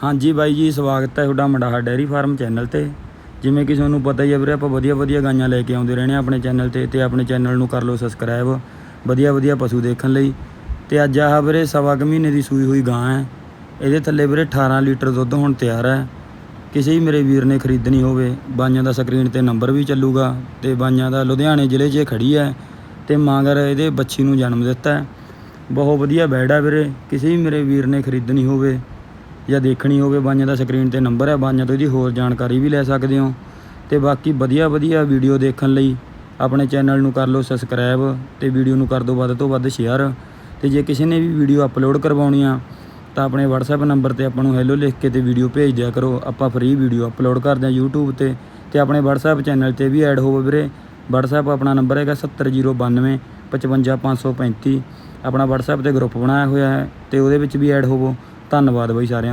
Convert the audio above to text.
ਹਾਂਜੀ ਬਾਈ ਜੀ, ਸਵਾਗਤ ਹੈ ਤੁਹਾਡਾ ਮੰਡਾਹਾ ਡੈਰੀ ਫਾਰਮ ਚੈਨਲ ਤੇ। ਜਿਵੇਂ ਕਿ ਤੁਹਾਨੂੰ ਪਤਾ ਹੀ ਹੈ ਵੀਰੇ, ਆਪਾਂ ਵਧੀਆ ਵਧੀਆ ਗਾਈਆਂ ਲੈ ਕੇ ਆਉਂਦੇ ਰਹਿੰਦੇ ਹਾਂ ਆਪਣੇ ਚੈਨਲ ਤੇ ਤੇ ਆਪਣੇ ਚੈਨਲ ਨੂੰ ਕਰ ਲਓ ਸਬਸਕ੍ਰਾਈਬ ਵਧੀਆ ਵਧੀਆ ਪਸ਼ੂ ਦੇਖਣ ਲਈ। ਤੇ ਅੱਜ ਆਹ ਵੀਰੇ ਸਵਾ ਕੁ ਮਹੀਨੇ ਦੀ ਸੂਈ ਹੋਈ ਗਾਂ ਹੈ। ਇਹਦੇ ਥੱਲੇ ਵੀਰੇ 18 ਲੀਟਰ ਦੁੱਧ ਹੁਣ ਤਿਆਰ ਹੈ। ਕਿਸੇ ਵੀ ਮੇਰੇ ਵੀਰ ਨੇ ਖਰੀਦਣੀ ਹੋਵੇ, ਬਾਈਆਂ ਦਾ ਸਕਰੀਨ ਤੇ ਨੰਬਰ ਵੀ ਚੱਲੂਗਾ ਤੇ ਬਾਈਆਂ ਦਾ ਲੁਧਿਆਣੇ ਜ਼ਿਲ੍ਹੇ 'ਚ ਖੜੀ ਹੈ ਤੇ ਮਾਂਗਰ ਇਹਦੇ ਬੱਚੀ ਨੂੰ ਜਨਮ ਦਿੱਤਾ ਬਹੁਤ ਵਧੀਆ ਬੈਡ ਹੈ ਵੀਰੇ, ਕਿਸੇ ਵੀ ਮੇਰੇ ਵੀਰ ਨੇ ਖਰੀਦਣੀ ਹੋਵੇ ਜਾਂ ਦੇਖਣੀ ਹੋਵੇ ਬਾਈਆਂ ਦਾ ਸਕਰੀਨ ਤੇ ਨੰਬਰ ਹੈ, ਬਾਈਆਂ ਤੋਂ ਇਹਦੀ ਹੋਰ ਜਾਣਕਾਰੀ ਵੀ ਲੈ ਸਕਦੇ ਹੋ। ਤੇ ਬਾਕੀ ਵਧੀਆ ਵਧੀਆ ਵੀਡੀਓ ਦੇਖਣ ਲਈ ਆਪਣੇ ਚੈਨਲ ਨੂੰ ਕਰ ਲਓ ਸਬਸਕ੍ਰਾਈਬ ਤੇ ਵੀਡੀਓ ਨੂੰ ਕਰ ਦਿਓ ਵੱਧ ਤੋਂ ਵੱਧ ਸ਼ੇਅਰ। ਤੇ ਜੇ ਕਿਸੇ ਨੇ ਵੀ ਵੀਡੀਓ ਅਪਲੋਡ ਕਰਵਾਉਣੀ ਆ, ਤਾਂ ਆਪਣੇ WhatsApp ਨੰਬਰ ਤੇ ਆਪਾਂ ਨੂੰ ਹੈਲੋ ਲਿਖ ਕੇ ਤੇ ਵੀਡੀਓ ਭੇਜ ਦਿਆ ਕਰੋ। ਆਪਾਂ ਫ੍ਰੀ ਵੀਡੀਓ ਅਪਲੋਡ ਕਰਦੇ ਹਾਂ YouTube ਤੇ ਤੇ ਆਪਣੇ WhatsApp ਚੈਨਲ ਤੇ ਵੀ ਐਡ ਹੋਵੋ ਵੀਰੇ। WhatsApp ਆਪਣਾ ਨੰਬਰ ਹੈਗਾ 70092 55535 ਆਪਣਾ WhatsApp ਤੇ ਗਰੁੱਪ ਬਣਾਇਆ ਹੋਇਆ ਹੈ ਤੇ ਉਹਦੇ ਵਿੱਚ ਵੀ ਐਡ ਹੋਵੋ। ਧੰਨਵਾਦ ਬਾਈ ਸਾਰਿਆਂ